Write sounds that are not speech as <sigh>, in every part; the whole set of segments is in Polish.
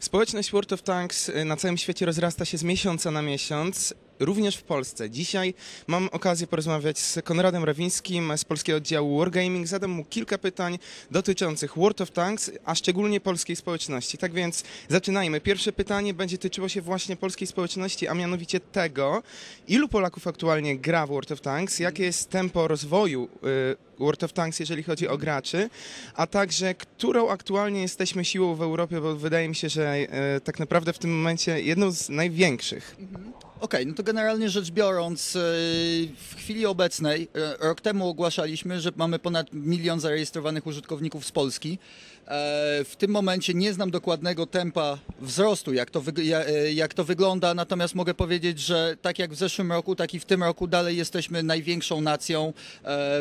Społeczność World of Tanks y, na całym świecie rozrasta się z miesiąca na miesiąc, również w Polsce. Dzisiaj mam okazję porozmawiać z Konradem Rawińskim z polskiego oddziału Wargaming. Zadam mu kilka pytań dotyczących World of Tanks, a szczególnie polskiej społeczności. Tak więc zaczynajmy. Pierwsze pytanie będzie tyczyło się właśnie polskiej społeczności, a mianowicie tego, ilu Polaków aktualnie gra w World of Tanks, jakie jest tempo rozwoju y, World of Tanks, jeżeli chodzi o graczy, a także którą aktualnie jesteśmy siłą w Europie, bo wydaje mi się, że e, tak naprawdę w tym momencie jedną z największych. Okej, no to generalnie rzecz biorąc, e, w chwili obecnej, e, rok temu ogłaszaliśmy, że mamy ponad milion zarejestrowanych użytkowników z Polski. E, W tym momencie nie znam dokładnego tempa wzrostu, jak to, jak to wygląda, natomiast mogę powiedzieć, że tak jak w zeszłym roku, tak i w tym roku dalej jesteśmy największą nacją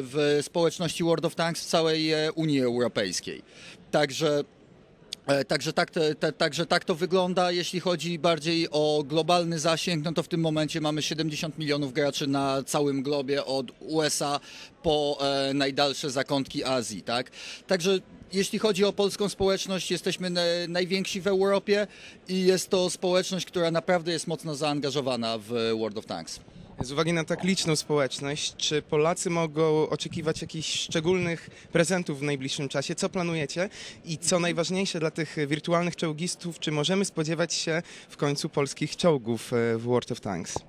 w społeczności World of Tanks w całej Unii Europejskiej. Także Także tak, te, także tak to wygląda. Jeśli chodzi bardziej o globalny zasięg, no to w tym momencie mamy 70 milionów graczy na całym globie, od USA po e, najdalsze zakątki Azji. Tak? Także jeśli chodzi o polską społeczność, jesteśmy na, najwięksi w Europie i jest to społeczność, która naprawdę jest mocno zaangażowana w World of Tanks. Z uwagi na tak liczną społeczność, czy Polacy mogą oczekiwać jakichś szczególnych prezentów w najbliższym czasie? Co planujecie? I co najważniejsze dla tych wirtualnych czołgistów, czy możemy spodziewać się w końcu polskich czołgów e, w World of Tanks?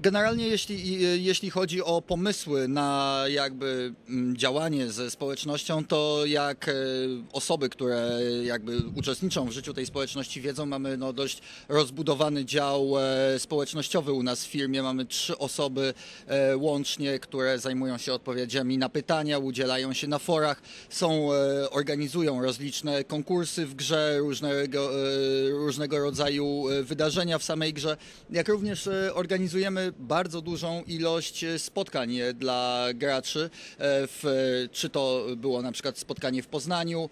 Generalnie jeśli, jeśli chodzi o pomysły na jakby mm, działanie ze społecznością, to jak e, osoby, które jakby uczestniczą w życiu tej społeczności wiedzą, mamy no dość rozbudowany dział e, społecznościowy u nas w firmie. Mamy trzy osoby e, łącznie, które zajmują się odpowiedziami na pytania, udzielają się na forach, są, e, organizują rozliczne konkursy w grze, różnego, e, różnego rodzaju wydarzenia w samej grze, jak również organizujemy bardzo dużą ilość spotkań dla graczy, w, czy to było na przykład spotkanie w Poznaniu,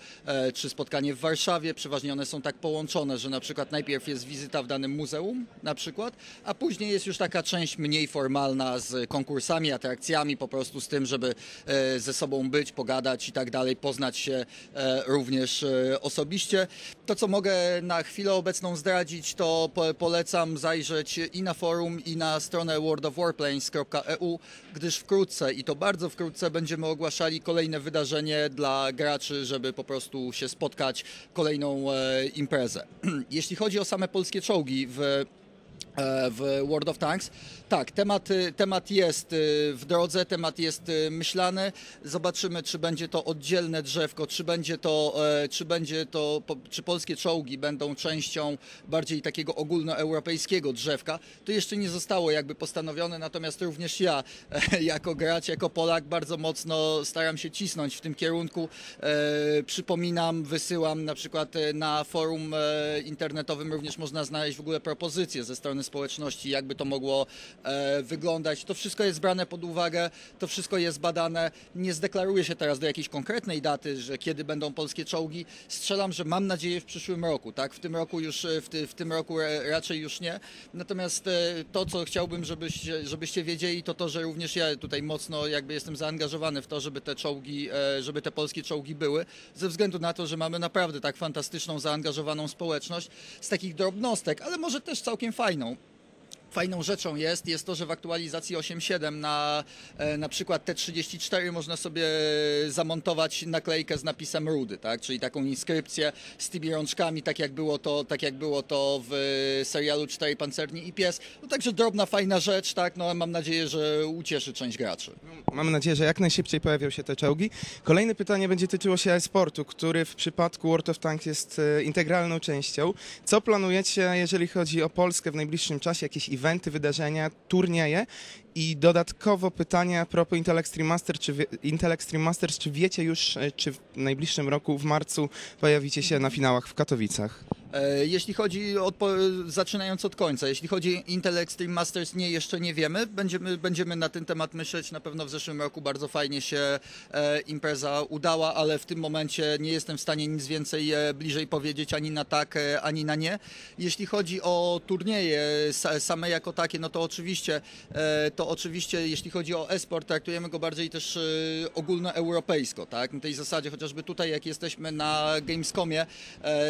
czy spotkanie w Warszawie, przeważnie one są tak połączone, że na przykład najpierw jest wizyta w danym muzeum na przykład, a później jest już taka część mniej formalna z konkursami, atrakcjami, po prostu z tym, żeby e, ze sobą być, pogadać i tak dalej, poznać się e, również e, osobiście. To, co mogę na chwilę obecną zdradzić, to po- polecam zajrzeć i na forum, i na stronę worldofwarplanes.eu, gdyż wkrótce, i to bardzo wkrótce, będziemy ogłaszali kolejne wydarzenie dla graczy, żeby po prostu się spotkać, kolejną imprezę. <clears throat> Jeśli chodzi o same polskie czołgi w w World of Tanks. Tak, temat, y, temat jest y, w drodze, temat jest y, myślany. Zobaczymy, czy będzie to oddzielne drzewko, czy będzie to, e, czy będzie to, czy polskie czołgi będą częścią bardziej takiego ogólnoeuropejskiego drzewka. To jeszcze nie zostało jakby postanowione, natomiast również ja, e, jako gracz, jako Polak, bardzo mocno staram się cisnąć w tym kierunku. E, Przypominam, wysyłam na przykład e, na forum e, internetowym również można znaleźć w ogóle propozycje ze strony społeczności, jakby to mogło e, wyglądać. To wszystko jest brane pod uwagę, to wszystko jest badane. Nie zdeklaruję się teraz do jakiejś konkretnej daty, że kiedy będą polskie czołgi. Strzelam, że mam nadzieję w przyszłym roku, tak? W tym roku już, e, w, ty, w tym roku ra- raczej już nie. Natomiast e, to, co chciałbym, żebyście, żebyście wiedzieli, to to, że również ja tutaj mocno jakby jestem zaangażowany w to, żeby te czołgi, e, żeby te polskie czołgi były, ze względu na to, że mamy naprawdę tak fantastyczną, zaangażowaną społeczność z takich drobnostek, ale może też całkiem fajną. Fajną rzeczą jest, jest to, że w aktualizacji 8.7 na e, na przykład T34 można sobie zamontować naklejkę z napisem Rudy, tak? czyli taką inskrypcję z tymi rączkami, tak jak było to, tak jak było to w serialu Cztery Pancerni i Pies. No także drobna, fajna rzecz, tak? no, mam nadzieję, że ucieszy część graczy. Mamy nadzieję, że jak najszybciej pojawią się te czołgi. Kolejne pytanie będzie tyczyło się e-sportu, który w przypadku World of Tanks jest e, integralną częścią. Co planujecie, jeżeli chodzi o Polskę w najbliższym czasie? Jakieś wydarzenia, turnieje? I dodatkowo pytanie a propos Intel Extreme, czy wie, Intel Extreme Masters, czy wiecie już, e, czy w najbliższym roku, w marcu, pojawicie się na finałach w Katowicach? E, Jeśli chodzi, od, zaczynając od końca, jeśli chodzi Intel Extreme Masters, nie, jeszcze nie wiemy. Będziemy, będziemy na ten temat myśleć. Na pewno w zeszłym roku bardzo fajnie się e, impreza udała, ale w tym momencie nie jestem w stanie nic więcej e, bliżej powiedzieć ani na tak, e, ani na nie. Jeśli chodzi o turnieje sa, same jako takie, no to oczywiście e, to oczywiście jeśli chodzi o e-sport, traktujemy go bardziej też e, ogólnoeuropejsko, tak? Na tej zasadzie, chociażby tutaj jak jesteśmy na Gamescomie,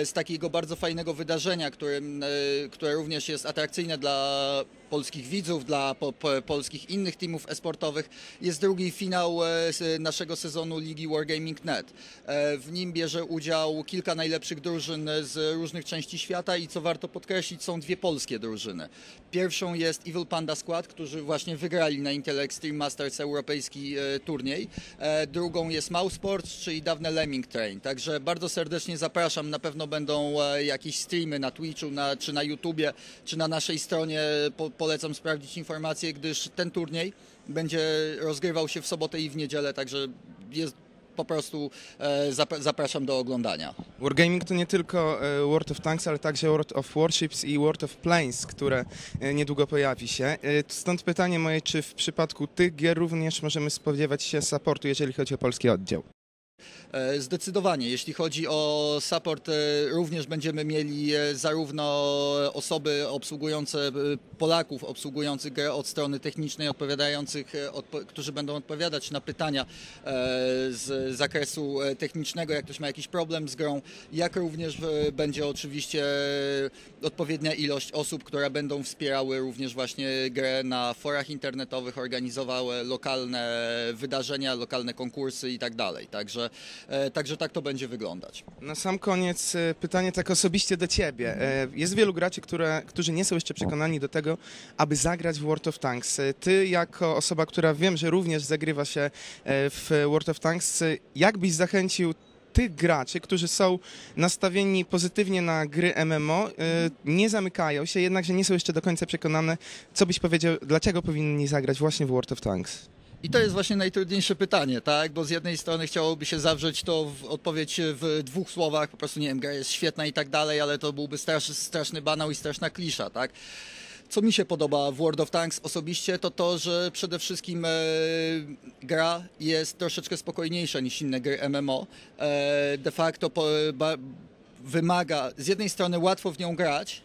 z takiego bardzo fajnego wydarzenia, którym, e, które również jest atrakcyjne dla polskich widzów, dla po, po, polskich innych teamów esportowych, jest drugi finał e, naszego sezonu Ligi Wargaming.net. E, W nim bierze udział kilka najlepszych drużyn z różnych części świata i co warto podkreślić, są dwie polskie drużyny. Pierwszą jest Evil Panda Squad, którzy właśnie wygrali na Intel Extreme Masters europejski turniej. Drugą jest Mousesports, czyli dawne Lemming Train. Także bardzo serdecznie zapraszam. Na pewno będą e, jakieś streamy na Twitchu, na, czy na YouTubie, czy na naszej stronie. Po, polecam sprawdzić informacje, gdyż ten turniej będzie rozgrywał się w sobotę i w niedzielę, także jest po prostu e, zapra- zapraszam do oglądania. Wargaming to nie tylko e, World of Tanks, ale także World of Warships i World of Planes, które e, niedługo pojawi się. Stąd pytanie moje, czy w przypadku tych gier również możemy spodziewać się supportu, jeżeli chodzi o polski oddział? E, Zdecydowanie. Jeśli chodzi o support, e, również będziemy mieli e, zarówno osoby obsługujące Polaków, obsługujących grę od strony technicznej, odpowiadających, odpo- którzy będą odpowiadać na pytania z zakresu technicznego, jak ktoś ma jakiś problem z grą, jak również będzie oczywiście odpowiednia ilość osób, które będą wspierały również właśnie grę na forach internetowych, organizowały lokalne wydarzenia, lokalne konkursy i tak dalej. Także, e, także tak to będzie wyglądać. Na sam koniec e, pytanie tak osobiście do ciebie. E, Jest wielu graczy, które, którzy nie są jeszcze przekonani do tego, aby zagrać w World of Tanks. Ty jako osoba, która wiem, że również zagrywa się w World of Tanks, jak byś zachęcił tych graczy, którzy są nastawieni pozytywnie na gry MMO, nie zamykają się, jednakże nie są jeszcze do końca przekonane, co byś powiedział, dlaczego powinni zagrać właśnie w World of Tanks? I to jest właśnie najtrudniejsze pytanie, tak? Bo z jednej strony chciałoby się zawrzeć to w odpowiedź w dwóch słowach, po prostu nie wiem, gra jest świetna i tak dalej, ale to byłby strasz, straszny banał i straszna klisza, tak? Co mi się podoba w World of Tanks osobiście, to to, że przede wszystkim e, gra jest troszeczkę spokojniejsza niż inne gry MMO. E, de facto po, ba, wymaga, z jednej strony łatwo w nią grać,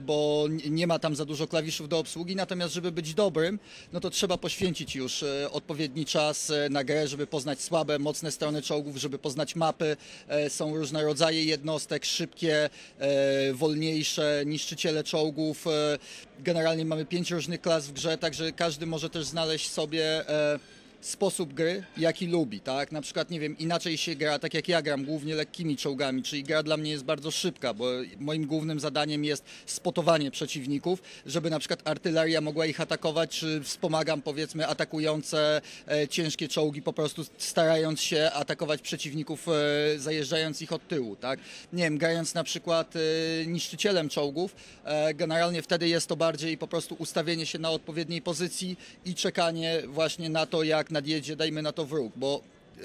bo n- nie ma tam za dużo klawiszów do obsługi, natomiast żeby być dobrym, no to trzeba poświęcić już e, odpowiedni czas e, na grę, żeby poznać słabe, mocne strony czołgów, żeby poznać mapy. E, Są różne rodzaje jednostek, szybkie, e, wolniejsze, niszczyciele czołgów. E, Generalnie mamy pięć różnych klas w grze, także każdy może też znaleźć sobie e, sposób gry, jaki lubi, tak? Na przykład, nie wiem, inaczej się gra, tak jak ja gram, głównie lekkimi czołgami, czyli gra dla mnie jest bardzo szybka, bo moim głównym zadaniem jest spotowanie przeciwników, żeby na przykład artyleria mogła ich atakować, czy wspomagam, powiedzmy, atakujące e, ciężkie czołgi, po prostu starając się atakować przeciwników, e, zajeżdżając ich od tyłu, tak? Nie wiem, grając na przykład e, niszczycielem czołgów, e, generalnie wtedy jest to bardziej po prostu ustawienie się na odpowiedniej pozycji i czekanie właśnie na to, jak nadjedzie, dajmy na to wróg, bo e,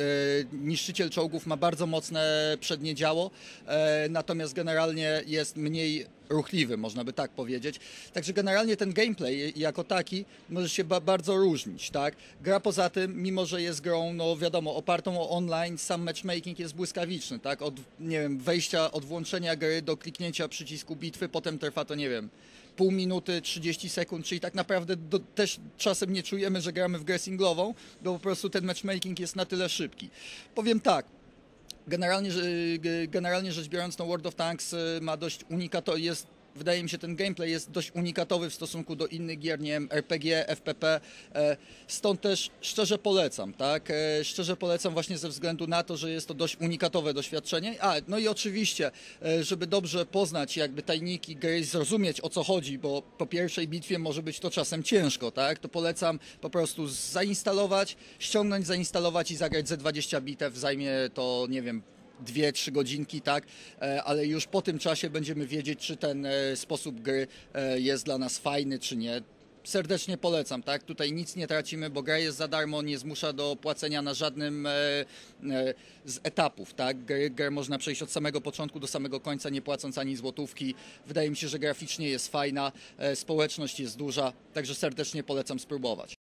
niszczyciel czołgów ma bardzo mocne przednie działo, e, natomiast generalnie jest mniej ruchliwy, można by tak powiedzieć. Także generalnie ten gameplay jako taki może się ba- bardzo różnić, tak? Gra poza tym, mimo że jest grą, no wiadomo, opartą o online, sam matchmaking jest błyskawiczny, tak? Od, nie wiem, wejścia, od włączenia gry do kliknięcia przycisku bitwy, potem trwa to, nie wiem, pół minuty, 30 sekund, czyli tak naprawdę do, też czasem nie czujemy, że gramy w grę singlową, bo po prostu ten matchmaking jest na tyle szybki. Powiem tak, Generalnie, generalnie rzecz biorąc, no World of Tanks y, ma dość unikato, jest, wydaje mi się, ten gameplay jest dość unikatowy w stosunku do innych gier, nie wiem, RPG, FPP, e, stąd też szczerze polecam, tak, e, szczerze polecam właśnie ze względu na to, że jest to dość unikatowe doświadczenie, a, no i oczywiście, e, żeby dobrze poznać jakby tajniki gry, zrozumieć o co chodzi, bo po pierwszej bitwie może być to czasem ciężko, tak, to polecam po prostu zainstalować, ściągnąć, zainstalować i zagrać ze 20 bitew, zajmie to, nie wiem, dwie, trzy godzinki, tak, E, ale już po tym czasie będziemy wiedzieć, czy ten e, sposób gry e, jest dla nas fajny, czy nie. Serdecznie polecam, tak? Tutaj nic nie tracimy, bo gra jest za darmo, nie zmusza do płacenia na żadnym e, e, z etapów, tak? Grę można przejść od samego początku do samego końca, nie płacąc ani złotówki. Wydaje mi się, że graficznie jest fajna, e, społeczność jest duża, także serdecznie polecam spróbować.